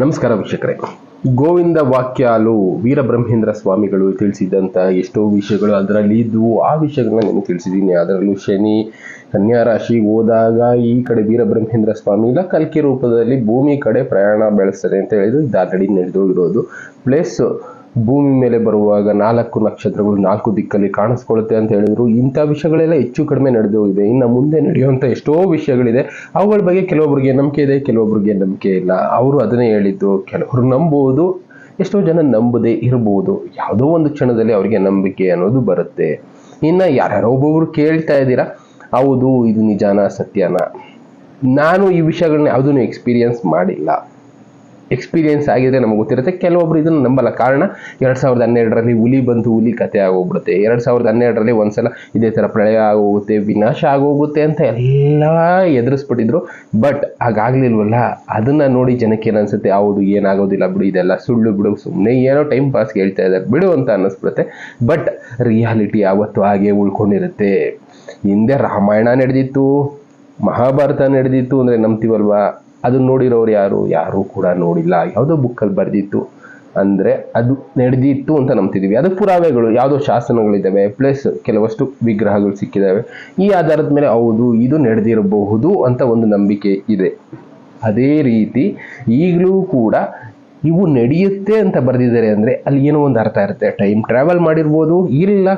ನಮಸ್ಕಾರ ವೀಕ್ಷಕರೇ. ಗೋವಿಂದ ವಾಕ್ಯಾಲು ವೀರಬ್ರಹ್ಮೇಂದ್ರ ಸ್ವಾಮಿಗಳು ತಿಳಿಸಿದಂಥ ಎಷ್ಟೋ ವಿಷಯಗಳು ಅದರಲ್ಲಿ ಇದ್ವು. ಆ ವಿಷಯಗಳನ್ನ ನಿಮಗೆ ತಿಳಿಸಿದ್ದೀನಿ ಅದರಲ್ಲೂ ಶನಿ, ಕನ್ಯಾ ರಾಶಿ ಹೋದಾಗ ಈ ಕಡೆ ವೀರಬ್ರಹ್ಮೇಂದ್ರ ಸ್ವಾಮಿ ಇಲ್ಲ, ಕಲ್ಕಿ ರೂಪದಲ್ಲಿ ಭೂಮಿ ಕಡೆ ಪ್ರಯಾಣ ಬೆಳೆಸ್ತಾರೆ ಅಂತ ಹೇಳಿದ್ರು. ಇದು ಆಲ್ರೆಡಿ ನಡೆದೋಗಿರೋದು ಪ್ಲಸ್ ಭೂಮಿ ಮೇಲೆ ಬರುವಾಗ ನಾಲ್ಕು ನಕ್ಷತ್ರಗಳು ನಾಲ್ಕು ದಿಕ್ಕಲ್ಲಿ ಕಾಣಿಸ್ಕೊಳ್ಳುತ್ತೆ ಅಂತ ಹೇಳಿದ್ರು. ಇಂಥ ವಿಷಯಗಳೆಲ್ಲ ಹೆಚ್ಚು ಕಡಿಮೆ ನಡೆದು ಹೋಗಿದೆ. ಇನ್ನು ಮುಂದೆ ನಡೆಯುವಂಥ ಎಷ್ಟೋ ವಿಷಯಗಳಿದೆ. ಅವುಗಳ ಬಗ್ಗೆ ಕೆಲವೊಬ್ಬರಿಗೆ ನಂಬಿಕೆ ಇದೆ ಕೆಲವೊಬ್ಬರಿಗೆ ನಂಬಿಕೆ ಇಲ್ಲ. ಅವರು ಅದನ್ನೇ ಹೇಳಿದ್ದು. ಕೆಲವರು ನಂಬುವುದು ಎಷ್ಟೋ ಜನ ನಂಬದೇ ಇರಬಹುದು ಯಾವುದೋ ಒಂದು ಕ್ಷಣದಲ್ಲಿ ಅವರಿಗೆ ನಂಬಿಕೆ ಅನ್ನೋದು ಬರುತ್ತೆ. ಇನ್ನು ಯಾರ್ಯಾರೋ ಒಬ್ಬೊಬ್ರು ಕೇಳ್ತಾ ಇದ್ದೀರಾ? ಹೌದು, ಇದು ನಿಜಾನ, ಸತ್ಯನ? ನಾನು ಈ ವಿಷಯಗಳನ್ನ ಯಾವುದನ್ನು ಎಕ್ಸ್ಪೀರಿಯನ್ಸ್ ಮಾಡಿಲ್ಲ. ಎಕ್ಸ್ಪೀರಿಯನ್ಸ್ ಆಗಿದ್ರೆ ನಮ್ಗೆ ಗೊತ್ತಿರುತ್ತೆ. ಕೆಲವೊಬ್ರು ಇದನ್ನು ನಂಬಲ್ಲ. ಕಾರಣ ಎರಡು ಸಾವಿರದ ಹನ್ನೆರಡರಲ್ಲಿ ಹುಲಿ ಬಂದು ಹುಲಿ ಕತೆ ಆಗೋಗ್ಬಿಡುತ್ತೆ. ಎರಡು ಸಾವಿರದ ಹನ್ನೆರಡರಲ್ಲಿ ಒಂದ್ಸಲ ಇದೇ ಥರ ಪ್ರಳಯ ಆಗೋಗುತ್ತೆ, ವಿನಾಶ ಆಗೋಗುತ್ತೆ ಅಂತ ಎಲ್ಲ ಎದುರಿಸ್ಬಿಟ್ಟಿದ್ರು. ಬಟ್ ಹಾಗಾಗ್ಲಿಲ್ವಲ್ಲ? ಅದನ್ನ ನೋಡಿ ಜನಕ್ಕೆ ಏನು ಅನ್ಸುತ್ತೆ? ಹೌದು, ಏನಾಗೋದಿಲ್ಲ ಬಿಡು, ಇದೆಲ್ಲ ಸುಳ್ಳು ಬಿಡು ಸುಮ್ಮನೆ ಏನೋ ಟೈಮ್ ಪಾಸ್ ಹೇಳ್ತಾ ಇದ್ದಾರೆ. ಬಿಡು ಅಂತ ಅನ್ನಿಸ್ಬಿಡುತ್ತೆ. ಬಟ್ ರಿಯಾಲಿಟಿ ಯಾವತ್ತು ಹಾಗೆ ಉಳ್ಕೊಂಡಿರುತ್ತೆ. ಹಿಂದೆ ರಾಮಾಯಣ ನಡೆದಿತ್ತು, ಮಹಾಭಾರತ ನಡೆದಿತ್ತು ಅಂದರೆ ನಂಬ್ತೀವಲ್ವಾ? ಅದನ್ನ ನೋಡಿರೋರು ಯಾರು? ಯಾರು ಕೂಡ ನೋಡಿಲ್ಲ. ಯಾವುದೋ ಬುಕ್ಕಲ್ಲಿ ಬರೆದಿತ್ತು. ಅಂದರೆ ಅದು ನಡೆದಿತ್ತು ಅಂತ ನಂಬ್ತಿದ್ದೀವಿ ಅದು ಪುರಾವೆಗಳು, ಯಾವುದೋ ಶಾಸನಗಳಿದ್ದಾವೆ ಪ್ಲಸ್ ಕೆಲವಷ್ಟು ವಿಗ್ರಹಗಳು ಸಿಕ್ಕಿದ್ದಾವೆ. ಈ ಆಧಾರದ ಮೇಲೆ ಹೌದು, ಇದು ನಡೆದಿರಬಹುದು ಅಂತ ಒಂದು ನಂಬಿಕೆ ಇದೆ. ಅದೇ ರೀತಿ ಈಗಲೂ ಕೂಡ ಇವು ನಡೆಯುತ್ತೆ ಅಂತ ಬರೆದಿದ್ದಾರೆ ಅಂದರೆ ಅಲ್ಲಿ ಏನೋ ಒಂದು ಅರ್ಥ ಇರುತ್ತೆ. ಟೈಮ್ ಟ್ರಾವೆಲ್ ಮಾಡಿರ್ಬೋದು, ಇಲ್ಲ.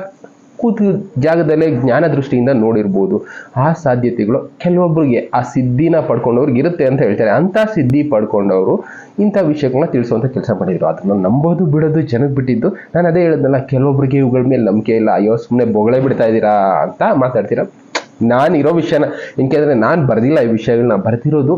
ಕೂತು ಜಾಗದಲ್ಲೇ ಜ್ಞಾನ ದೃಷ್ಟಿಯಿಂದ ನೋಡಿರ್ಬೋದು. ಆ ಸಾಧ್ಯತೆಗಳು ಕೆಲವೊಬ್ಬರಿಗೆ ಆ ಸಿದ್ಧಿನ ಪಡ್ಕೊಂಡವ್ರಿಗೆ ಇರುತ್ತೆ ಅಂತ ಹೇಳ್ತಾರೆ. ಅಂಥ ಸಿದ್ಧಿ ಪಡ್ಕೊಂಡವರು ಇಂಥ ವಿಷಯಗಳನ್ನ ತಿಳಿಸುವಂಥ ಕೆಲಸ ಮಾಡಿದ್ರು. ಅದನ್ನು ನಂಬೋದು ಬಿಡೋದು ಜನಕ್ಕೆ ಬಿಟ್ಟಿದ್ದು. ನಾನು ಅದೇ ಹೇಳಿದ್ನಲ್ಲ ಕೆಲವೊಬ್ಬರಿಗೆ ಇವುಗಳ ಮೇಲೆ ನಂಬಿಕೆ ಇಲ್ಲ. ಅಯ್ಯೋ ಸುಮ್ಮನೆ ಬೊಗಳೆ ಬಿಡ್ತಾ ಇದ್ದೀರಾ ಅಂತ ಮಾತಾಡ್ತೀರಾ? ನಾನು ಇರೋ ವಿಷಯನ ಅಂದರೆ ನಾನು ಬರೆದಿಲ್ಲ ಈ ವಿಷಯಗಳನ್ನ ಬರ್ತಿರೋದು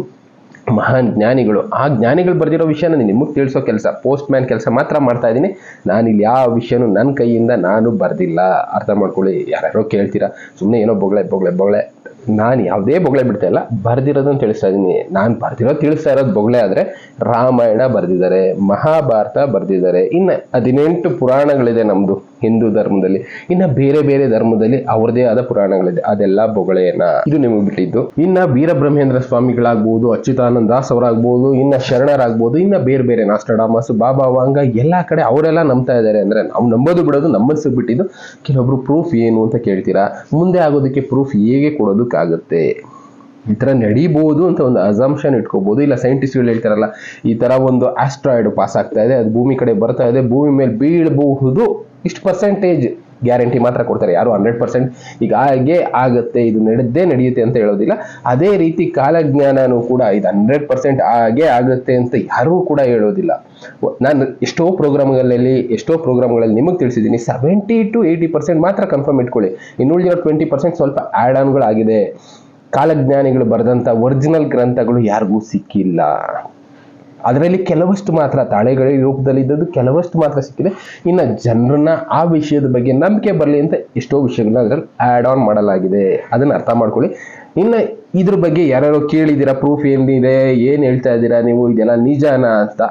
ಮಹಾನ್ ಜ್ಞಾನಿಗಳು. ಆ ಜ್ಞಾನಿಗಳು ಬರೆದಿರೋ ವಿಷಯನ ನಿಮಗೆ ತಿಳಿಸೋ ಕೆಲಸ ಪೋಸ್ಟ್ ಮ್ಯಾನ್ ಕೆಲಸ ಮಾತ್ರ ಮಾಡ್ತಾ ಇದ್ದೀನಿ ನಾನು ಇಲ್ಲಿ ಯಾವ ವಿಷಯನೂ ನನ್ನ ಕೈಯಿಂದ ನಾನು ಬರೆದಿಲ್ಲ. ಅರ್ಥ ಮಾಡ್ಕೊಳ್ಳಿ, ಯಾರ್ಯಾರೋ ಕೇಳ್ತೀರಾ ಸುಮ್ಮನೆ ಏನೋ ಬೊಗಳೆ ಬೊಗಳೆ ಬೊಗಳೆ. ನಾನು ಯಾವುದೇ ಬೊಗಳೆ ಬಿಡ್ತಾ ಇಲ್ಲ ಬರ್ದಿರೋದನ್ನು ತಿಳಿಸ್ತಾ ಇದ್ದೀನಿ ನಾನು ಬರ್ದಿರೋ ತಿಳಿಸ್ತಾ ಇರೋದು ಬೊಗಳೆ ಆದರೆ ರಾಮಾಯಣ ಬರೆದಿದ್ದಾರೆ, ಮಹಾಭಾರತ ಬರೆದಿದ್ದಾರೆ. ಇನ್ನು ಹದಿನೆಂಟು ಪುರಾಣಗಳಿದೆ ನಮ್ಮದು ಹಿಂದೂ ಧರ್ಮದಲ್ಲಿ, ಇನ್ನ ಬೇರೆ ಬೇರೆ ಧರ್ಮದಲ್ಲಿ ಅವರದೇ ಆದ ಪುರಾಣಗಳಿದೆ. ಅದೆಲ್ಲ ಬೊಗಳೆಯನ್ನ ಇದು ನಿಮಗೆ ಬಿಟ್ಟಿದ್ದು. ಇನ್ನ ವೀರಬ್ರಹ್ಮೇಂದ್ರ ಸ್ವಾಮಿಗಳಾಗ್ಬೋದು, ಅಚ್ಯುತಾನಂದ ದಾಸ್ ಅವರಾಗ್ಬೋದು ಇನ್ನ ಶರಣರಾಗ್ಬೋದು, ಇನ್ನ ಬೇರೆ ಬೇರೆ ನಾಸ್ಟಡಾಮಸ್, ಬಾಬಾ ವಾಂಗ, ಎಲ್ಲ ಕಡೆ ಅವರೆಲ್ಲ ನಂಬ್ತಾ ಇದ್ದಾರೆ ಅಂದ್ರೆ ನಾವು ನಂಬೋದು ಬಿಡೋದು ನಮ್ಮನ್ಸಿಗೆ ಬಿಟ್ಟಿದ್ದು. ಕೆಲವೊಬ್ರು ಪ್ರೂಫ್ ಏನು ಅಂತ ಕೇಳ್ತೀರಾ? ಮುಂದೆ ಆಗೋದಕ್ಕೆ ಪ್ರೂಫ್ ಹೇಗೆ ಕೊಡೋದಕ್ಕಾಗುತ್ತೆ? ಈ ಥರ ನಡೀಬೋದು ಅಂತ ಒಂದು ಅಸಂಪ್ಷನ್ ಇಟ್ಕೋಬಹುದು ಇಲ್ಲ ಸೈಂಟಿಸ್ಟ್ಗಳು ಹೇಳ್ತಾರಲ್ಲ, ಈ ಥರ ಒಂದು ಆಸ್ಟ್ರಾಯ್ಡ್ ಪಾಸ್ ಆಗ್ತಾ ಇದೆ, ಅದು ಭೂಮಿ ಕಡೆ ಬರ್ತಾ ಇದೆ, ಭೂಮಿ ಮೇಲೆ ಬೀಳಬಹುದು. ಇಷ್ಟು ಪರ್ಸೆಂಟೇಜ್ ಗ್ಯಾರಂಟಿ ಮಾತ್ರ ಕೊಡ್ತಾರೆ. ಯಾರು ಹಂಡ್ರೆಡ್ ಪರ್ಸೆಂಟ್ ಈಗ ಹಾಗೆ ಆಗುತ್ತೆ, ಇದು ನಡೆದೇ ನಡೆಯುತ್ತೆ ಅಂತ ಹೇಳೋದಿಲ್ಲ. ಅದೇ ರೀತಿ ಕಾಲಜ್ಞಾನನೂ ಕೂಡ ಇದು ಹಂಡ್ರೆಡ್ ಪರ್ಸೆಂಟ್ ಹಾಗೆ ಆಗುತ್ತೆ ಅಂತ ಯಾರೂ ಕೂಡ ಹೇಳೋದಿಲ್ಲ. ನಾನು ಎಷ್ಟೋ ಪ್ರೋಗ್ರಾಮ್ಗಳಲ್ಲಿ ಎಷ್ಟೋ ಪ್ರೋಗ್ರಾಮ್ಗಳಲ್ಲಿ ನಿಮಗೆ ತಿಳಿಸಿದ್ದೀನಿ ಸೆವೆಂಟಿ ಟು ಏಯ್ಟಿ ಪರ್ಸೆಂಟ್ ಮಾತ್ರ ಕನ್ಫರ್ಮ್ ಇಟ್ಕೊಳ್ಳಿ. ಇನ್ನುಳಿದಿರೋ ಟ್ವೆಂಟಿ ಪರ್ಸೆಂಟ್ ಸ್ವಲ್ಪ ಆ್ಯಡ್ ಆನ್ಗಳಾಗಿದೆ ಕಾಲಜ್ಞಾನಿಗಳು ಬರೆದಂಥ ಒರಿಜಿನಲ್ ಗ್ರಂಥಗಳು ಯಾರಿಗೂ ಸಿಕ್ಕಿಲ್ಲ. ಅದರಲ್ಲಿ ಕೆಲವಷ್ಟು ಮಾತ್ರ ತಾಳೆಗಳ ರೂಪದಲ್ಲಿದ್ದದ್ದು ಕೆಲವಷ್ಟು ಮಾತ್ರ ಸಿಕ್ಕಿದೆ. ಇನ್ನು ಜನರನ್ನ ಆ ವಿಷಯದ ಬಗ್ಗೆ ನಂಬಿಕೆ ಬರಲಿ ಅಂತ ಎಷ್ಟೋ ವಿಷಯಗಳನ್ನ ಅದರಲ್ಲಿ ಆ್ಯಡ್ ಆನ್ ಮಾಡಲಾಗಿದೆ. ಅದನ್ನು ಅರ್ಥ ಮಾಡ್ಕೊಳ್ಳಿ. ಇನ್ನು ಇದ್ರ ಬಗ್ಗೆ ಯಾರ್ಯಾರೋ ಕೇಳಿದ್ದೀರಾ? ಪ್ರೂಫ್ ಏನಿದೆ? ಏನು ಹೇಳ್ತಾ ಇದ್ದೀರಾ ನೀವು? ಇದೆಲ್ಲ ನಿಜಾನ ಅಂತ.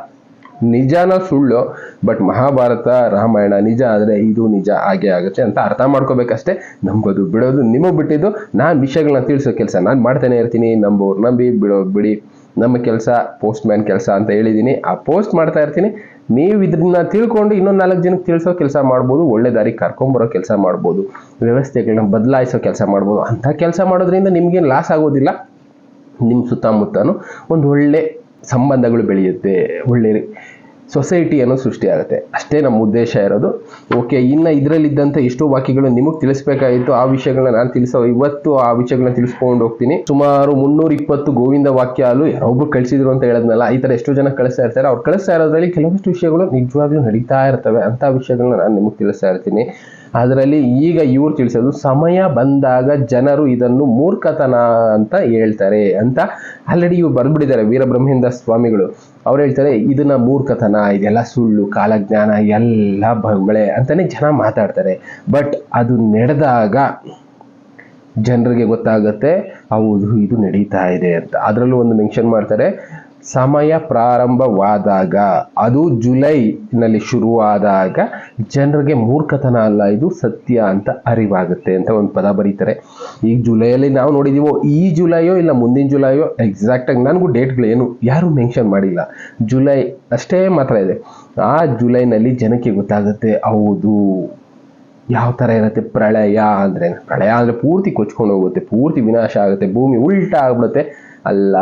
ನಿಜಾನ ಸುಳ್ಳು ಬಟ್ ಮಹಾಭಾರತ, ರಾಮಾಯಣ ನಿಜ ಆದರೆ ಇದು ನಿಜ ಹಾಗೆ ಆಗುತ್ತೆ ಅಂತ ಅರ್ಥ ಮಾಡ್ಕೋಬೇಕಷ್ಟೇ. ನಂಬೋದು, ಬಿಡೋದು, ನಿಮಗೆ ಬಿಟ್ಟಿದ್ದು ನಾನು ವಿಷಯಗಳನ್ನ ತಿಳಿಸೋ ಕೆಲಸ ನಾನು ಮಾಡ್ತಾನೆ ಇರ್ತೀನಿ. ನಂಬೋರು ನಂಬಿ, ಬಿಡೋ, ಬಿಡಿ. ನಮ್ಮ ಕೆಲಸ ಪೋಸ್ಟ್ ಮ್ಯಾನ್ ಕೆಲಸ ಅಂತ ಹೇಳಿದ್ದೀನಿ ಆ ಪೋಸ್ಟ್ ಮಾಡ್ತಾ ಇರ್ತೀನಿ. ನೀವು ಇದನ್ನ ತಿಳ್ಕೊಂಡು ಇನ್ನೊಂದು ನಾಲ್ಕು ಜನಕ್ಕೆ ತಿಳಿಸೋ ಕೆಲಸ ಮಾಡ್ಬೋದು. ಒಳ್ಳೆ ದಾರಿ ಕರ್ಕೊಂಬರೋ ಕೆಲಸ ಮಾಡ್ಬೋದು. ವ್ಯವಸ್ಥೆಗಳನ್ನ ಬದಲಾಯಿಸೋ ಕೆಲಸ ಮಾಡ್ಬೋದು. ಅಂಥ ಕೆಲಸ ಮಾಡೋದ್ರಿಂದ ನಿಮಗೇನು ಲಾಸ್ ಆಗೋದಿಲ್ಲ. ನಿಮ್ಮ ಸುತ್ತಮುತ್ತನೂ ಒಂದು ಒಳ್ಳೆ ಸಂಬಂಧಗಳು ಬೆಳೆಯುತ್ತೆ. ಒಳ್ಳೆ ಸೊಸೈಟಿಯನ್ನು ಸೃಷ್ಟಿಯಾಗುತ್ತೆ. ಅಷ್ಟೇ ನಮ್ಮ ಉದ್ದೇಶ ಇರೋದು. ಓಕೆ ಇನ್ನು ಇದರಲ್ಲಿದ್ದಂಥ ಎಷ್ಟೋ ವಾಕ್ಯಗಳು ನಿಮಗೆ ತಿಳಿಸ್ಬೇಕಾಗಿತ್ತು ಆ ವಿಷಯಗಳನ್ನ ನಾನು ತಿಳಿಸೋ ಇವತ್ತು ಆ ವಿಷಯಗಳನ್ನ ತಿಳಿಸ್ಕೊಂಡು ಹೋಗ್ತೀನಿ. ಸುಮಾರು ಮುನ್ನೂರ ಇಪ್ಪತ್ತು ಗೋವಿಂದ ವಾಕ್ಯಾಲು ಯಾರೊಬ್ರು ಕಳಿಸಿದ್ರು ಅಂತ ಹೇಳಿದ್ನಲ್ಲ, ಈ ಥರ ಎಷ್ಟೋ ಜನ ಕಳಿಸ್ತಾ ಇರ್ತಾರೆ. ಅವ್ರು ಕಳಿಸ್ತಾ ಇರೋದ್ರಲ್ಲಿ ಕೆಲವಷ್ಟು ವಿಷಯಗಳು ನಿಜವಾಗ್ಲೂ ನಡೀತಾ ಇರ್ತವೆ ಅಂತ ವಿಷಯಗಳನ್ನ ನಾನು ನಿಮಗೆ ತಿಳಿಸ್ತಾ ಇರ್ತೀನಿ. ಅದರಲ್ಲಿ ಈಗ ಇವ್ರು ತಿಳಿಸೋದು, ಸಮಯ ಬಂದಾಗ ಜನರು ಇದನ್ನು ಮೂರ್ಖತನ ಅಂತ ಹೇಳ್ತಾರೆ ಅಂತ ಆಲ್ರೆಡಿ ಇವ್ರು ಬರ್ಬಿಟ್ಟಿದ್ದಾರೆ ವೀರಬ್ರಹ್ಮೇಂದ್ರ ಸ್ವಾಮಿಗಳು. ಅವ್ರು ಹೇಳ್ತಾರೆ, ಇದನ್ನ ಮೂರ್ಖತನ, ಇದೆಲ್ಲ ಸುಳ್ಳು, ಕಾಲಜ್ಞಾನ, ಎಲ್ಲ ಬಳೆ ಅಂತಾನೆ ಜನ ಮಾತಾಡ್ತಾರೆ. ಬಟ್ ಅದು ನಡೆದಾಗ ಜನರಿಗೆ ಗೊತ್ತಾಗುತ್ತೆ, ಹೌದು, ಇದು ನಡೀತಾ ಇದೆ ಅಂತ. ಅದರಲ್ಲೂ ಒಂದು ಮೆನ್ಷನ್ ಮಾಡ್ತಾರೆ ಸಮಯ ಪ್ರಾರಂಭವಾದಾಗ, ಅದು ಜುಲೈನಲ್ಲಿ ಶುರುವಾದಾಗ ಜನರಿಗೆ ಮೂರ್ಖತನ ಅಲ್ಲ, ಇದು ಸತ್ಯ ಅಂತ ಅರಿವಾಗುತ್ತೆ ಅಂತ ಒಂದು ಪದ ಬರೀತಾರೆ. ಈಗ ಜುಲೈಯಲ್ಲಿ ನಾವು ನೋಡಿದೀವೋ, ಈ ಜುಲೈಯೋ ಇಲ್ಲ ಮುಂದಿನ ಜುಲೈಯೋ ಎಕ್ಸಾಕ್ಟಾಗಿ ನನಗೂ ಡೇಟ್ಗಳು ಏನು ಯಾರೂ ಮೆನ್ಷನ್ ಮಾಡಿಲ್ಲ. ಜುಲೈ ಅಷ್ಟೇ ಮಾತ್ರ ಇದೆ. ಆ ಜುಲೈನಲ್ಲಿ ಜನಕ್ಕೆ ಗೊತ್ತಾಗುತ್ತೆ, ಹೌದು, ಯಾವ ಥರ ಇರುತ್ತೆ ಪ್ರಳಯ ಅಂದರೆ ಪ್ರಳಯ ಅಂದರೆ ಪೂರ್ತಿ ಕೊಚ್ಕೊಂಡು ಹೋಗುತ್ತೆ, ಪೂರ್ತಿ ವಿನಾಶ ಆಗುತ್ತೆ, ಭೂಮಿ ಉಲ್ಟಾ ಆಗ್ಬಿಡುತ್ತೆ. ಅಲ್ಲ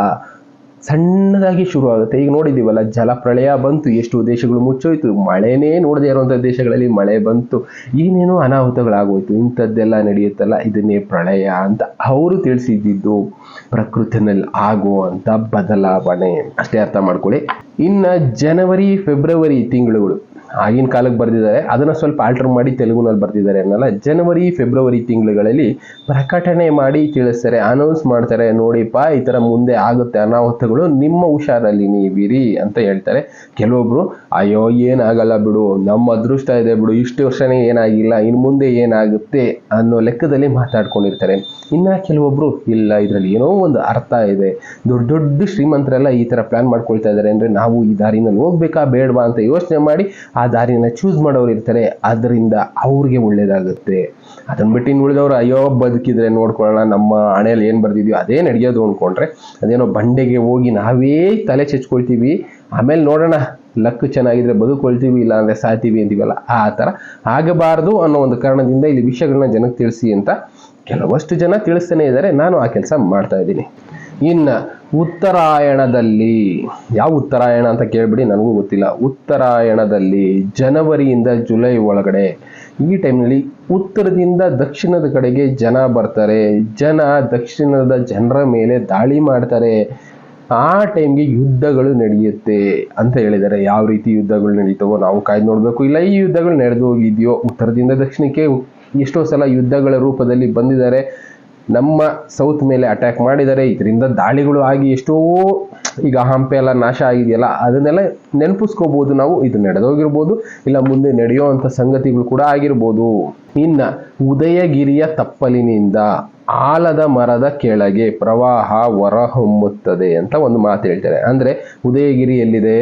ಸಣ್ಣದಾಗಿ ಶುರು ಆಗುತ್ತೆ ಈಗ ನೋಡಿದ್ದೀವಲ್ಲ, ಜಲಪ್ರಳಯ ಬಂತು, ಎಷ್ಟು ದೇಶಗಳು ಮುಚ್ಚೋಯ್ತು, ಮಳೆನೇ ನೋಡದೇ ಇರುವಂಥ ದೇಶಗಳಲ್ಲಿ ಮಳೆ ಬಂತು ಏನೇನೋ ಅನಾಹುತಗಳಾಗೋಯ್ತು, ಇಂಥದ್ದೆಲ್ಲ ನಡೆಯುತ್ತಲ್ಲ, ಇದನ್ನೇ ಪ್ರಳಯ ಅಂತ ಅವರು ತಿಳಿಸಿದ್ದು, ಪ್ರಕೃತಿನಲ್ಲಿ ಆಗುವಂಥ ಬದಲಾವಣೆ. ಅಷ್ಟೇ ಅರ್ಥ ಮಾಡ್ಕೊಳ್ಳಿ. ಇನ್ನು ಜನವರಿ, ಫೆಬ್ರವರಿ ತಿಂಗಳುಗಳು ಆಗಿನ ಕಾಲಕ್ಕೆ ಬರೆದಿದ್ದಾರೆ. ಅದನ್ನು ಸ್ವಲ್ಪ ಆಲ್ಟರ್ ಮಾಡಿ ತೆಲುಗುನಲ್ಲಿ ಬರೆದಿದ್ದಾರೆ ಅನ್ನಲ್ಲ. ಜನವರಿ, ಫೆಬ್ರವರಿ ತಿಂಗಳುಗಳಲ್ಲಿ ಪ್ರಕಟಣೆ ಮಾಡಿ ತಿಳಿಸ್ತಾರೆ ಅನೌನ್ಸ್ ಮಾಡ್ತಾರೆ, ನೋಡಿಪ್ಪ, ಈ ಥರ ಮುಂದೆ ಆಗುತ್ತೆ ಅನಾಹುತಗಳು, ನಿಮ್ಮ ಹುಷಾರಲ್ಲಿ ನೀವಿರಿ ಅಂತ ಹೇಳ್ತಾರೆ. ಕೆಲವೊಬ್ರು, ಅಯ್ಯೋ, ಏನಾಗಲ್ಲ ಬಿಡು, ನಮ್ಮ ಅದೃಷ್ಟ ಇದೆ ಬಿಡು, ಇಷ್ಟು ವರ್ಷನೇ ಏನಾಗಿಲ್ಲ ಇನ್ನು ಮುಂದೆ ಏನಾಗುತ್ತೆ ಅನ್ನೋ ಲೆಕ್ಕದಲ್ಲಿ ಮಾತಾಡ್ಕೊಂಡಿರ್ತಾರೆ. ಇನ್ನು ಕೆಲವೊಬ್ರು, ಇಲ್ಲ, ಇದರಲ್ಲಿ ಏನೋ ಒಂದು ಅರ್ಥ ಇದೆ. ದೊಡ್ಡ ದೊಡ್ಡ ಶ್ರೀಮಂತರೆಲ್ಲ ಈ ಥರ ಪ್ಲಾನ್ ಮಾಡ್ಕೊಳ್ತಾ ಇದ್ದಾರೆ ಅಂದರೆ ನಾವು ಈ ದಾರಿನಲ್ಲಿ ಹೋಗ್ಬೇಕಾ, ಬೇಡವಾ ಅಂತ ಯೋಚನೆ ಮಾಡಿ ಆ ದಾರಿಯನ್ನು ಚೂಸ್ ಮಾಡೋರು ಇರ್ತಾರೆ ಅದರಿಂದ ಅವ್ರಿಗೆ ಒಳ್ಳೇದಾಗುತ್ತೆ. ಅದನ್ನು ಬಿಟ್ಟು ಇನ್ನು ಉಳಿದವರು, ಅಯ್ಯೋ, ಬದುಕಿದ್ರೆ ನೋಡ್ಕೊಳ್ಳೋಣ, ನಮ್ಮ ಹಣೆಯಲ್ಲಿ ಏನು ಬರ್ದಿದ್ಯೋ ಅದೇ ನಡೆಯೋದು ಅಂದ್ಕೊಂಡ್ರೆ ಅದೇನೋ ಬಂಡೆಗೆ ಹೋಗಿ ನಾವೇ ತಲೆ ಚಚ್ಕೊಳ್ತೀವಿ, ಆಮೇಲೆ ನೋಡೋಣ, ಲಕ್ ಚೆನ್ನಾಗಿದ್ರೆ ಬದುಕೊಳ್ತೀವಿ ಇಲ್ಲ ಅಂದರೆ ಸಾಯ್ತೀವಿ ಅಂತೀವಲ್ಲ, ಆ ಥರ ಆಗಬಾರ್ದು ಅನ್ನೋ ಒಂದು ಕಾರಣದಿಂದ ಇಲ್ಲಿ ವಿಷಯಗಳನ್ನ ಜನಕ್ಕೆ ತಿಳಿಸಿ ಅಂತ ಕೆಲವಷ್ಟು ಜನ ತಿಳಿಸ್ತಾನೆ ಇದ್ದಾರೆ. ನಾನು ಆ ಕೆಲಸ ಮಾಡ್ತಾ ಇದ್ದೀನಿ. ಇನ್ನು ಉತ್ತರಾಯಣದಲ್ಲಿ. ಯಾವ ಉತ್ತರಾಯಣ ಅಂತ ಕೇಳಿಬಿಡಿ, ನನಗೂ ಗೊತ್ತಿಲ್ಲ. ಉತ್ತರಾಯಣದಲ್ಲಿ ಜನವರಿಯಿಂದ ಜುಲೈ ಒಳಗಡೆ. ಈ ಟೈಮ್ನಲ್ಲಿ ಉತ್ತರದಿಂದ ದಕ್ಷಿಣದ ಕಡೆಗೆ ಜನ ಬರ್ತಾರೆ. ಜನ ದಕ್ಷಿಣದ ಜನರ ಮೇಲೆ ದಾಳಿ ಮಾಡ್ತಾರೆ. ಆ ಟೈಮ್ಗೆ ಯುದ್ಧಗಳು ನಡೆಯುತ್ತೆ ಅಂತ ಹೇಳಿದ್ದಾರೆ. ಯಾವ ರೀತಿ ಯುದ್ಧಗಳು ನಡೀತವೋ ನಾವು ಕಾಯ್ದು ನೋಡಬೇಕು. ಇಲ್ಲ, ಈ ಯುದ್ಧಗಳು ನಡೆದು ಹೋಗಿದೆಯೋ, ಉತ್ತರದಿಂದ ದಕ್ಷಿಣಕ್ಕೆ ಎಷ್ಟೋ ಸಲ ಯುದ್ಧಗಳ ರೂಪದಲ್ಲಿ ಬಂದಿದ್ದಾರೆ. ನಮ್ಮ ಸೌತ್ ಮೇಲೆ ಅಟ್ಯಾಕ್ ಮಾಡಿದ್ದಾರೆ ಇದರಿಂದ ದಾಳಿಗಳು ಆಗಿ ಎಷ್ಟೋ ಈಗ ಹಂಪೆ ಎಲ್ಲ ನಾಶ ಆಗಿದೆಯಲ್ಲ, ಅದನ್ನೆಲ್ಲ ನೆನಪಿಸ್ಕೋಬಹುದು ನಾವು, ಇದು ನಡೆದೋಗಿರ್ಬೋದು, ಇಲ್ಲ ಮುಂದೆ ನಡೆಯುವಂಥ ಸಂಗತಿಗಳು ಕೂಡ ಆಗಿರ್ಬೋದು. ಇನ್ನು ಉದಯಗಿರಿಯ ತಪ್ಪಲಿನಿಂದ ಆಲದ ಮರದ ಕೆಳಗೆ ಪ್ರವಾಹ ಹೊರಹೊಮ್ಮುತ್ತದೆ ಅಂತ ಒಂದು ಮಾತು ಹೇಳ್ತಾರೆ. ಅಂದರೆ ಉದಯಗಿರಿ ಎಲ್ಲಿದೆ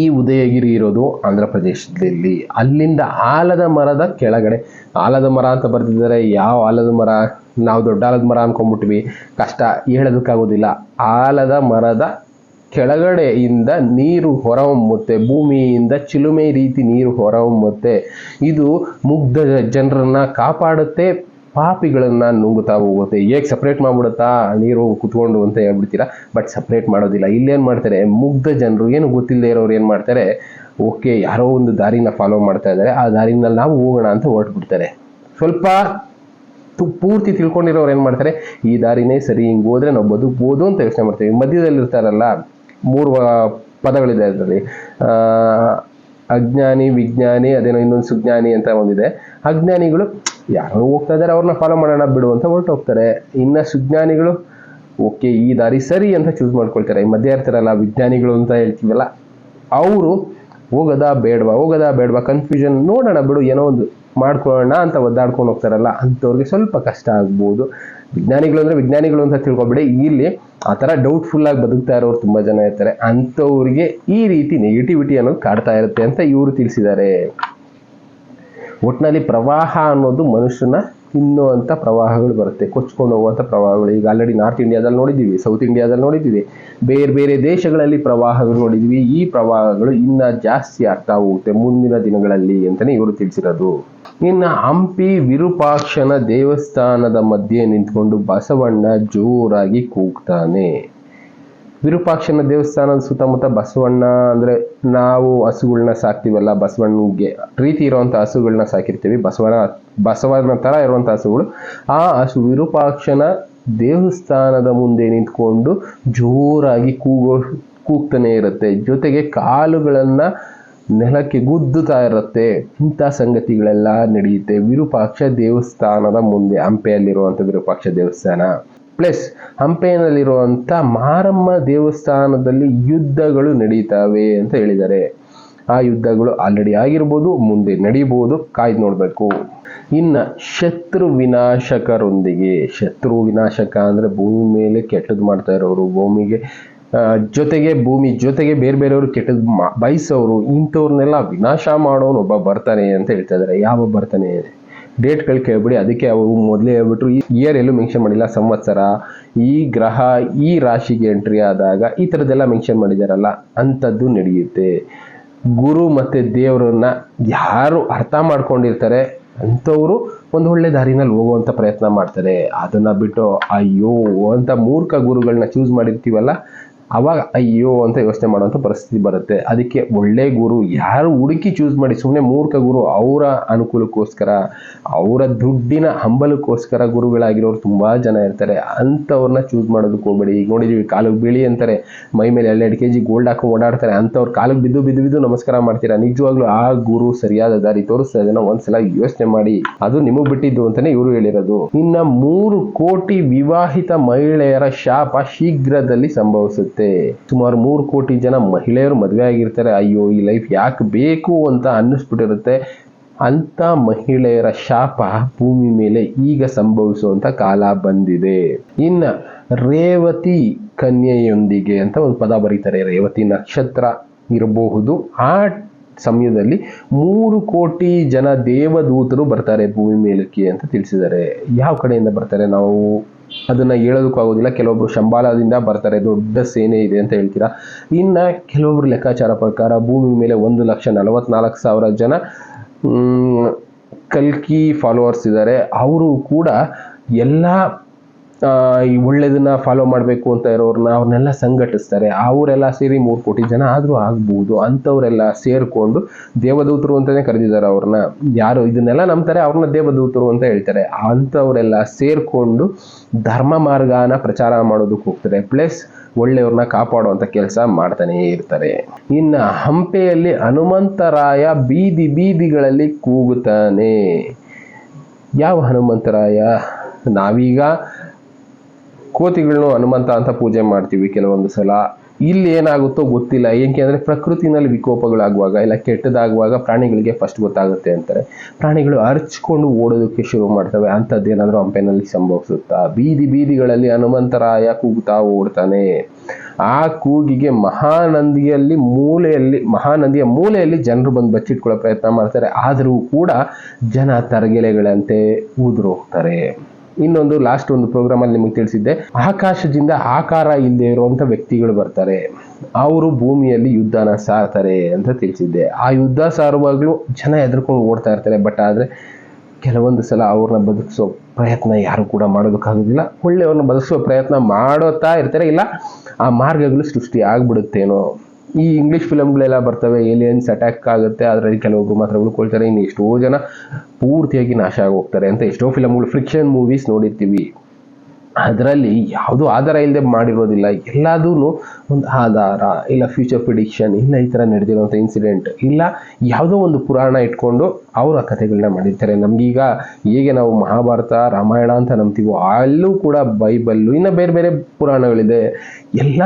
ಈ ಉದಯಗಿರಿ ಇರೋದು ಆಂಧ್ರ ಪ್ರದೇಶದಲ್ಲಿ. ಅಲ್ಲಿಂದ ಆಲದ ಮರದ ಕೆಳಗಡೆ, ಆಲದ ಮರ ಅಂತ ಬರ್ತಿದ್ದಾರೆ ಯಾವ ಆಲದ ಮರ? ನಾವು ದೊಡ್ಡ ಆಲದ ಮರ ಅನ್ಕೊಂಡ್ಬಿಟ್ವಿ. ಕಷ್ಟ ಹೇಳೋದಕ್ಕಾಗೋದಿಲ್ಲ. ಆಲದ ಮರದ ಕೆಳಗಡೆಯಿಂದ ನೀರು ಹೊರಹೊಮ್ಮುತ್ತೆ. ಭೂಮಿಯಿಂದ ಚಿಲುಮೆ ರೀತಿ ನೀರು ಹೊರಹೊಮ್ಮುತ್ತೆ. ಇದು ಮುಗ್ಧ ಜನರನ್ನ ಕಾಪಾಡುತ್ತೆ, ಪಾಪಿಗಳನ್ನ ನುಂಗುತ್ತಾ ಹೋಗುತ್ತೆ. ಹೇಗೆ ಸಪ್ರೇಟ್ ಮಾಡ್ಬಿಡುತ್ತಾ? ನೀರು ಕುತ್ಕೊಂಡು ಅಂತ ಹೇಳ್ಬಿಡ್ತೀರಾ? ಬಟ್ ಸಪ್ರೇಟ್ ಮಾಡೋದಿಲ್ಲ. ಇಲ್ಲೇನು ಮಾಡ್ತಾರೆ? ಮುಗ್ಧ ಜನರು. ಏನು ಗೊತ್ತಿಲ್ಲದೆ ಇರೋರು ಏನು ಮಾಡ್ತಾರೆ? ಓಕೆ, ಯಾರೋ ಒಂದು ದಾರಿನ ಫಾಲೋ ಮಾಡ್ತಾ ಇದ್ದಾರೆ. ಆ ದಾರಿನಲ್ಲಿ ನಾವು ಹೋಗೋಣ ಅಂತ ಹೊರಟ್ಬಿಡ್ತಾರೆ. ಸ್ವಲ್ಪ ಪೂರ್ತಿ ತಿಳ್ಕೊಂಡಿರೋರು ಏನು ಮಾಡ್ತಾರೆ? ಈ ದಾರಿನೇ ಸರಿ, ಹಿಂಗೆ ಹೋದರೆ ನಾವು ಬದುಕ್ಬೋದು ಅಂತ ಯೋಚನೆ ಮಾಡ್ತೀವಿ. ಮಧ್ಯದಲ್ಲಿ ಇರ್ತಾರಲ್ಲ ಮೂರು ಪದಗಳಿದೆ ಅದರಲ್ಲಿ. ಅಜ್ಞಾನಿ, ವಿಜ್ಞಾನಿ, ಅದೇನೋ ಇನ್ನೊಂದು ಸುಜ್ಞಾನಿ ಅಂತ ಒಂದಿದೆ. ಅಜ್ಞಾನಿಗಳು ಯಾರು ಹೋಗ್ತಾ ಇದ್ದಾರೆ, ಅವ್ರನ್ನ ಫಾಲೋ ಮಾಡೋಣ ಬಿಡು ಅಂತ ಹೊರಟು ಹೋಗ್ತಾರೆ ಇನ್ನು ಸುಜ್ಞಾನಿಗಳು, ಓಕೆ, ಈ ದಾರಿ ಸರಿ ಅಂತ ಚೂಸ್ ಮಾಡ್ಕೊಳ್ತಾರೆ. ಈ ಮಧ್ಯ ಇರ್ತಾರಲ್ಲ, ವಿಜ್ಞಾನಿಗಳು ಅಂತ ಹೇಳ್ತೀವಲ್ಲ, ಅವರು ಹೋಗದ ಬೇಡವಾ, ಹೋಗೋದಾ ಬೇಡವಾ ಕನ್ಫ್ಯೂಷನ್ ನೋಡೋಣ ಬಿಡು, ಏನೋ ಒಂದು ಮಾಡ್ಕೊಳ್ಳೋಣ ಅಂತ ಒದ್ದಾಡ್ಕೊಂಡು ಹೋಗ್ತಾರಲ್ಲ, ಅಂಥವ್ರಿಗೆ ಸ್ವಲ್ಪ ಕಷ್ಟ ಆಗ್ಬೋದು. ವಿಜ್ಞಾನಿಗಳು ಅಂದರೆ ವಿಜ್ಞಾನಿಗಳು ಅಂತ ತಿಳ್ಕೊಬೇಡಿ, ಇಲ್ಲಿ ಆ ಥರ ಡೌಟ್ಫುಲ್ ಆಗಿ ಬದುಕ್ತಾ ಇರೋರು ತುಂಬ ಜನ ಇರ್ತಾರೆ. ಅಂಥವ್ರಿಗೆ ಈ ರೀತಿ ನೆಗೆಟಿವಿಟಿ ಅನ್ನೋದು ಕಾಡ್ತಾ ಇರುತ್ತೆ ಅಂತ ಇವರು ತಿಳಿಸಿದ್ದಾರೆ. ಒಟ್ಟಿನಲ್ಲಿ ಪ್ರವಾಹ ಅನ್ನೋದು ಮನುಷ್ಯನ ತಿನ್ನುವಂಥ ಪ್ರವಾಹಗಳು ಬರುತ್ತೆ, ಕೊಚ್ಕೊಂಡು ಹೋಗುವಂಥ ಪ್ರವಾಹಗಳು. ಈಗ ಆಲ್ರೆಡಿ ನಾರ್ತ್ ಇಂಡಿಯಾದಲ್ಲಿ ನೋಡಿದ್ದೀವಿ ಸೌತ್ ಇಂಡಿಯಾದಲ್ಲಿ ನೋಡಿದ್ದೀವಿ. ಬೇರೆ ಬೇರೆ ದೇಶಗಳಲ್ಲಿ ಪ್ರವಾಹಗಳು ನೋಡಿದ್ವಿ ಈ ಪ್ರವಾಹಗಳು ಇನ್ನ ಜಾಸ್ತಿ ಆಗ್ತಾ ಹೋಗುತ್ತೆ ಮುಂದಿನ ದಿನಗಳಲ್ಲಿ ಅಂತಲೇ ಇವರು ತಿಳಿಸಿರೋದು. ಇನ್ನು ಹಂಪಿ ವಿರೂಪಾಕ್ಷನ ದೇವಸ್ಥಾನದ ಮಧ್ಯೆ ನಿಂತ್ಕೊಂಡು ಬಸವಣ್ಣ ಜೋರಾಗಿ ಕೂಗ್ತಾನೆ. ವಿರೂಪಾಕ್ಷನ ದೇವಸ್ಥಾನದ ಸುತ್ತಮುತ್ತ ಬಸವಣ್ಣ ಅಂದ್ರೆ ನಾವು ಹಸುಗಳನ್ನ ಸಾಕ್ತಿವಲ್ಲ, ಬಸವಣ್ಣಗೆ ಪ್ರೀತಿ ಇರುವಂತ ಹಸುಗಳನ್ನ ಸಾಕಿರ್ತೀವಿ. ಬಸವನ ಬಸವನ ಥರ ಇರುವಂತ ಹಸುಗಳು. ಆ ಹಸು ವಿರೂಪಾಕ್ಷನ ದೇವಸ್ಥಾನದ ಮುಂದೆ ನಿಂತ್ಕೊಂಡು ಜೋರಾಗಿ ಕೂಗೋ, ಕೂಗ್ತಾನೆ ಇರುತ್ತೆ. ಜೊತೆಗೆ ಕಾಲುಗಳನ್ನು ನೆಲಕ್ಕೆ ಗುದ್ದುತ್ತಾ ಇರುತ್ತೆ. ಇಂಥ ಸಂಗತಿಗಳೆಲ್ಲ ನಡೆಯುತ್ತೆ. ವಿರೂಪಾಕ್ಷ ದೇವಸ್ಥಾನದ ಮುಂದೆ ಹಂಪೆಯಲ್ಲಿರುವಂಥ ವಿರೂಪಾಕ್ಷ ದೇವಸ್ಥಾನ. ಪ್ಲಸ್ ಹಂಪೆಯಲ್ಲಿರುವಂಥ ಮಾರಮ್ಮ ದೇವಸ್ಥಾನದಲ್ಲಿ ಯುದ್ಧಗಳು ನಡೀತಾವೆ ಅಂತ ಹೇಳಿದ್ದಾರೆ. ಆ ಯುದ್ಧಗಳು ಆಲ್ರೆಡಿ ಆಗಿರ್ಬೋದು, ಮುಂದೆ ನಡೀಬಹುದು ಕಾಯ್ದು ನೋಡಬೇಕು. ಇನ್ನು ಶತ್ರು ವಿನಾಶಕರೊಂದಿಗೆ, ಶತ್ರು ವಿನಾಶಕ ಅಂದರೆ ಭೂಮಿ ಮೇಲೆ ಕೆಟ್ಟದ್ದು ಮಾಡ್ತಾ ಇರೋರು, ಭೂಮಿಗೆ ಜೊತೆಗೆ ಭೂಮಿ ಜೊತೆಗೆ ಬೇರೆ ಬೇರೆಯವರು ಕೆಟ್ಟದ್ದು ಬಯಸೋರು, ಇಂಥವ್ರನ್ನೆಲ್ಲ ವಿನಾಶ ಮಾಡೋನು ಒಬ್ಬ ಬರ್ತಾನೆ ಅಂತ ಹೇಳ್ತಾ ಇದ್ದಾರೆ. ಯಾವ ಬರ್ತಾನೆ? ಡೇಟ್ಗಳು ಕೇಳ್ಬಿಡಿ. ಅದಕ್ಕೆ ಅವರು ಮೊದಲೇ ಹೇಳ್ಬಿಟ್ರು, ಈ ಇಯರ್ ಎಲ್ಲೂ ಮೆನ್ಷನ್ ಮಾಡಿಲ್ಲ, ಸಂವತ್ಸರ, ಈ ಗ್ರಹ, ಈ ರಾಶಿಗೆ ಎಂಟ್ರಿ ಆದಾಗ ಈ ಥರದ್ದೆಲ್ಲ ಮೆನ್ಷನ್ ಮಾಡಿದಾರಲ್ಲ, ಅಂಥದ್ದು ನಡೆಯುತ್ತೆ. ಗುರು ಮತ್ತು ದೇವರನ್ನ ಯಾರು ಅರ್ಥ ಮಾಡ್ಕೊಂಡಿರ್ತಾರೆ, ಅಂಥವರು ಒಂದು ಒಳ್ಳೆ ದಾರಿನಲ್ಲಿ ಹೋಗುವಂಥ ಪ್ರಯತ್ನ ಮಾಡ್ತಾರೆ. ಅದನ್ನು ಬಿಟ್ಟು, ಅಯ್ಯೋ, ಅಂತ ಮೂರ್ಖ ಗುರುಗಳನ್ನ ಚೂಸ್ ಮಾಡಿರ್ತೀವಲ್ಲ ಅವಾಗ ಅಯ್ಯೋ ಅಂತ ಯೋಚನೆ ಮಾಡುವಂಥ ಪರಿಸ್ಥಿತಿ ಬರುತ್ತೆ. ಅದಕ್ಕೆ ಒಳ್ಳೆ ಗುರು ಯಾರು ಹುಡುಕಿ ಚೂಸ್ ಮಾಡಿ ಸುಮ್ಮನೆ ಮೂರ್ಖ ಗುರು ಅವರ ಅನುಕೂಲಕ್ಕೋಸ್ಕರ, ಅವರ ದುಡ್ಡಿನ ಹಂಬಲಕ್ಕೋಸ್ಕರ ಗುರುಗಳಾಗಿರೋರು ತುಂಬ ಜನ ಇರ್ತಾರೆ. ಅಂಥವ್ರನ್ನ ಚೂಸ್ ಮಾಡೋದಕ್ಕೆ ಹೋಗ್ಬೇಡಿ ಈಗ ನೋಡಿದೀವಿ ಕಾಲಿಗೆ ಬಿಳಿ ಅಂತಾರೆ, ಮೈ ಮೇಲೆ ಎರಡು ಕೆ ಜಿ ಗೋಲ್ಡ್ ಹಾಕೊಂಡು ಓಡಾಡ್ತಾರೆ, ಅಂಥವ್ರು ಕಾಲಿಗೆ ಬಿದ್ದು ಬಿದ್ದು ಬಿದ್ದು ನಮಸ್ಕಾರ ಮಾಡ್ತೀರಾ? ನಿಜವಾಗ್ಲೂ ಆ ಗುರು ಸರಿಯಾದ ದಾರಿ ತೋರಿಸ್ತಾ ಇದನ್ನ ಒಂದ್ಸಲ ಯೋಚನೆ ಮಾಡಿ. ಅದು ನಿಮಗೆ ಬಿಟ್ಟಿದ್ದು ಅಂತಾನೆ ಇವರು ಹೇಳಿರೋದು. ಇನ್ನ ಮೂರು ಕೋಟಿ ವಿವಾಹಿತ ಮಹಿಳೆಯರ ಶಾಪ ಶೀಘ್ರದಲ್ಲಿ ಸಂಭವಿಸುತ್ತೆ. ಸುಮಾರು ಮೂರು ಕೋಟಿ ಜನ ಮಹಿಳೆಯರು ಮದುವೆ ಆಗಿರ್ತಾರೆ. ಅಯ್ಯೋ, ಈ ಲೈಫ್ ಯಾಕೆ ಬೇಕು ಅಂತ ಅನ್ನಿಸ್ಬಿಟ್ಟಿರುತ್ತೆ. ಅಂಥ ಮಹಿಳೆಯರ ಶಾಪ ಭೂಮಿ ಮೇಲೆ ಈಗ ಸಂಭವಿಸುವಂಥ ಕಾಲ ಬಂದಿದೆ. ಇನ್ನ ರೇವತಿ ಕನ್ಯೆಯೊಂದಿಗೆ ಅಂತ ಒಂದು ಪದ ಬರೀತಾರೆ. ರೇವತಿ ನಕ್ಷತ್ರ ಇರಬಹುದು. ಆ ಸಮಯದಲ್ಲಿ ಮೂರು ಕೋಟಿ ಜನ ದೇವದೂತರು ಬರ್ತಾರೆ ಭೂಮಿ ಮೇಲಕ್ಕೆ ಅಂತ ತಿಳಿಸಿದ್ದಾರೆ. ಯಾವ ಕಡೆಯಿಂದ ಬರ್ತಾರೆ ನಾವು? ಅದನ್ನ ಹೇಳೋದಕ್ಕೂ ಆಗೋದಿಲ್ಲ. ಕೆಲವೊಬ್ರು ಶಂಬಾಲದಿಂದ ಬರ್ತಾರೆ. ದೊಡ್ಡ ಸೇನೆ ಇದೆ ಅಂತ ಹೇಳ್ತೀರಾ? ಇನ್ನ ಕೆಲವೊಬ್ರು ಲೆಕ್ಕಾಚಾರ ಪ್ರಕಾರ ಭೂಮಿ ಮೇಲೆ ಒಂದು ಲಕ್ಷ ನಲವತ್ನಾಲ್ಕು ಸಾವಿರ ಜನ ಕಲ್ಕಿ ಫಾಲೋವರ್ಸ್ ಇದ್ದಾರೆ. ಅವರು ಕೂಡ ಎಲ್ಲ ಈ ಒಳ್ಳೇದನ್ನ ಫಾಲೋ ಮಾಡಬೇಕು ಅಂತ ಇರೋರನ್ನ ಅವ್ರನ್ನೆಲ್ಲ ಸಂಘಟಿಸ್ತಾರೆ. ಅವರೆಲ್ಲ ಸೇರಿ ಮೂರು ಕೋಟಿ ಜನ ಆದರೂ ಆಗ್ಬೋದು. ಅಂಥವರೆಲ್ಲ ಸೇರಿಕೊಂಡು ದೇವದೂತರು ಅಂತಲೇ ಕರೆದಿದ್ದಾರೆ ಅವ್ರನ್ನ. ಯಾರು ಇದನ್ನೆಲ್ಲ ನಂಬ್ತಾರೆ, ಅವ್ರನ್ನ ದೇವದೂತರು ಅಂತ ಹೇಳ್ತಾರೆ. ಅಂಥವರೆಲ್ಲ ಸೇರಿಕೊಂಡು ಧರ್ಮ ಮಾರ್ಗನ ಪ್ರಚಾರ ಮಾಡೋದಕ್ಕೆ ಹೋಗ್ತಾರೆ. ಪ್ಲಸ್ ಒಳ್ಳೆಯವ್ರನ್ನ ಕಾಪಾಡುವಂಥ ಕೆಲಸ ಮಾಡ್ತಾನೇ ಇರ್ತಾರೆ. ಇನ್ನು ಹಂಪೆಯಲ್ಲಿ ಹನುಮಂತರಾಯ ಬೀದಿ ಬೀದಿಗಳಲ್ಲಿ ಕೂಗುತ್ತಾನೆ. ಯಾವ ಹನುಮಂತರಾಯ? ನಾವೀಗ ಕೋತಿಗಳನ್ನು ಹನುಮಂತ ಅಂತ ಪೂಜೆ ಮಾಡ್ತೀವಿ ಕೆಲವೊಂದು ಸಲ. ಇಲ್ಲಿ ಏನಾಗುತ್ತೋ ಗೊತ್ತಿಲ್ಲ. ಏಕೆ ಅಂದರೆ ಪ್ರಕೃತಿನಲ್ಲಿ ವಿಕೋಪಗಳಾಗುವಾಗ ಇಲ್ಲ, ಕೆಟ್ಟದಾಗುವಾಗ ಪ್ರಾಣಿಗಳಿಗೆ ಫಸ್ಟ್ ಗೊತ್ತಾಗುತ್ತೆ ಅಂತಾರೆ. ಪ್ರಾಣಿಗಳು ಅರ್ಚ್ಕೊಂಡು ಓಡೋದಕ್ಕೆ ಶುರು ಮಾಡ್ತವೆ. ಅಂಥದ್ದು ಏನಾದರೂ ಹಂಪೆನಲ್ಲಿ ಸಂಭವಿಸುತ್ತಾ, ಬೀದಿ ಬೀದಿಗಳಲ್ಲಿ ಹನುಮಂತರಾಯ ಕೂಗುತ್ತಾ ಓಡ್ತಾನೆ. ಆ ಕೂಗಿಗೆ ಮಹಾನಂದಿಯಲ್ಲಿ ಮೂಲೆಯಲ್ಲಿ, ಮಹಾನಂದಿಯ ಮೂಲೆಯಲ್ಲಿ ಜನರು ಬಂದು ಬಚ್ಚಿಟ್ಕೊಳ್ಳೋ ಪ್ರಯತ್ನ ಮಾಡ್ತಾರೆ. ಆದರೂ ಕೂಡ ಜನ ತರಗೆಲೆಗಳಂತೆ ಊದ್ರು ಹೋಗ್ತಾರೆ. ಇನ್ನೊಂದು ಲಾಸ್ಟ್ ಒಂದು ಪ್ರೋಗ್ರಾಮ್ ಅಲ್ಲಿ ನಿಮಗೆ ತಿಳಿಸಿದ್ದೆ. ಆಕಾಶದಿಂದ ಆಕಾರ ಇಲ್ಲದೆ ಇರುವಂತ ವ್ಯಕ್ತಿಗಳು ಬರ್ತಾರೆ. ಅವರು ಭೂಮಿಯಲ್ಲಿ ಯುದ್ಧನ ಸಾರ್ತಾರೆ ಅಂತ ತಿಳಿಸಿದ್ದೆ. ಆ ಯುದ್ಧ ಸಾರುವಾಗಲೂ ಜನ ಎದ್ರಕೊಂಡು ಓಡ್ತಾ ಇರ್ತಾರೆ. ಬಟ್ ಆದ್ರೆ ಕೆಲವೊಂದು ಸಲ ಅವ್ರನ್ನ ಬದುಕಿಸೋ ಪ್ರಯತ್ನ ಯಾರು ಕೂಡ ಮಾಡೋದಕ್ಕಾಗೋದಿಲ್ಲ ಒಳ್ಳೆಯವ್ರನ್ನ ಬದುಕಿಸೋ ಪ್ರಯತ್ನ ಮಾಡುತ್ತಾ ಇರ್ತಾರೆ. ಇಲ್ಲ, ಆ ಮಾರ್ಗಗಳು ಸೃಷ್ಟಿ ಆಗ್ಬಿಡುತ್ತೇನೋ. ಈ ಇಂಗ್ಲಿಷ್ ಫಿಲಮ್ಗಳೆಲ್ಲ ಬರ್ತವೆ ಏಲಿಯನ್ಸ್ ಅಟ್ಯಾಕ್ ಆಗುತ್ತೆ, ಅದರಲ್ಲಿ ಕೆಲವೊಬ್ರು ಮಾತ್ರ ಉಳ್ಕೊಳ್ತಾರೆ, ಇನ್ನು ಎಷ್ಟೋ ಜನ ಪೂರ್ತಿಯಾಗಿ ನಾಶ ಆಗೋಗ್ತಾರೆ ಅಂತ ಎಷ್ಟೋ ಫಿಲಮ್ಗಳು ಫ್ರಿಕ್ಷನ್ ಮೂವೀಸ್ ನೋಡಿರ್ತೀವಿ. ಅದರಲ್ಲಿ ಯಾವುದೂ ಆಧಾರ ಇಲ್ಲದೆ ಮಾಡಿರೋದಿಲ್ಲ ಎಲ್ಲದೂ ಒಂದು ಆಧಾರ, ಇಲ್ಲ ಫ್ಯೂಚರ್ ಪ್ರಿಡಿಕ್ಷನ್ ಇಲ್ಲ ಈ ಥರ ನಡೆದಿರುವಂಥ ಇನ್ಸಿಡೆಂಟ್ ಇಲ್ಲ ಯಾವುದೋ ಒಂದು ಪುರಾಣ ಇಟ್ಕೊಂಡು ಅವರು ಆ ಕಥೆಗಳನ್ನ ಮಾಡಿರ್ತಾರೆ. ನಮಗೀಗ ಹೇಗೆ ನಾವು ಮಹಾಭಾರತ, ರಾಮಾಯಣ ಅಂತ ನಂಬ್ತೀವೋ, ಅಲ್ಲೂ ಕೂಡ ಬೈಬಲ್ಲು ಇನ್ನು ಬೇರೆ ಬೇರೆ ಪುರಾಣಗಳಿದೆ. ಎಲ್ಲ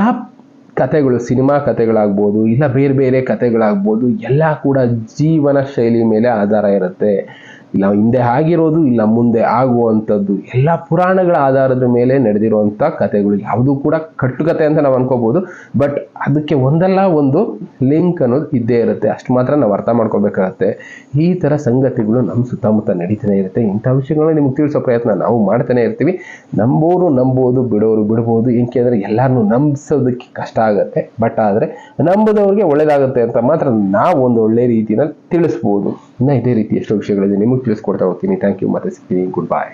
ಕಥೆಗಳು ಸಿನಿಮಾ ಕಥೆಗಳಾಗ್ಬೋದು ಇಲ್ಲ ಬೇರೆ ಬೇರೆ ಕತೆಗಳಾಗ್ಬೋದು ಎಲ್ಲ ಕೂಡ ಜೀವನ ಶೈಲಿ ಮೇಲೆ ಆಧಾರ ಇರುತ್ತೆ. ಇಲ್ಲ ಹಿಂದೆ ಆಗಿರೋದು ಇಲ್ಲ, ಮುಂದೆ ಆಗುವಂಥದ್ದು, ಎಲ್ಲ ಪುರಾಣಗಳ ಆಧಾರದ ಮೇಲೆ ನಡೆದಿರುವಂಥ ಕಥೆಗಳು ಯಾವುದು ಕೂಡ ಕಟ್ಟುಕತೆ ಅಂತ ನಾವು ಅನ್ಕೋಬಹುದು ಬಟ್ ಅದಕ್ಕೆ ಒಂದಲ್ಲ ಒಂದು ಲಿಂಕ್ ಅನ್ನೋದು ಇದ್ದೇ ಇರುತ್ತೆ. ಅಷ್ಟು ಮಾತ್ರ ನಾವು ಅರ್ಥ ಮಾಡ್ಕೋಬೇಕಾಗತ್ತೆ. ಈ ಥರ ಸಂಗತಿಗಳು ನಮ್ಮ ಸುತ್ತಮುತ್ತ ನಡೀತಾನೆ ಇರುತ್ತೆ. ಇಂಥ ವಿಷಯಗಳನ್ನ ನಿಮ್ಗೆ ತಿಳಿಸೋ ಪ್ರಯತ್ನ ನಾವು ಮಾಡ್ತಾನೆ ಇರ್ತೀವಿ. ನಂಬೋರು ನಂಬೋದು, ಬಿಡೋರು ಬಿಡ್ಬೋದು. ಏಕೆಂದರೆ ಎಲ್ಲರನ್ನೂ ನಂಬಿಸೋದಕ್ಕೆ ಕಷ್ಟ ಆಗುತ್ತೆ. ಬಟ್ ಆದರೆ ನಂಬದವ್ರಿಗೆ ಒಳ್ಳೇದಾಗುತ್ತೆ ಅಂತ ಮಾತ್ರ ನಾವು ಒಂದು ಒಳ್ಳೆ ರೀತಿಯಲ್ಲಿ ತಿಳಿಸ್ಬೋದು. ಇನ್ನು ಇದೇ ರೀತಿ ಎಷ್ಟೋ ವಿಷಯಗಳಿದೆ ನಿಮಗೆ ತಿಳಿಸ್ಕೊಡ್ತಾ ಹೋಗ್ತೀನಿ ಥ್ಯಾಂಕ್ ಯು ಮತ್ತೆ ಸಿಗ್ತೀನಿ ಗುಡ್ ಬಾಯ್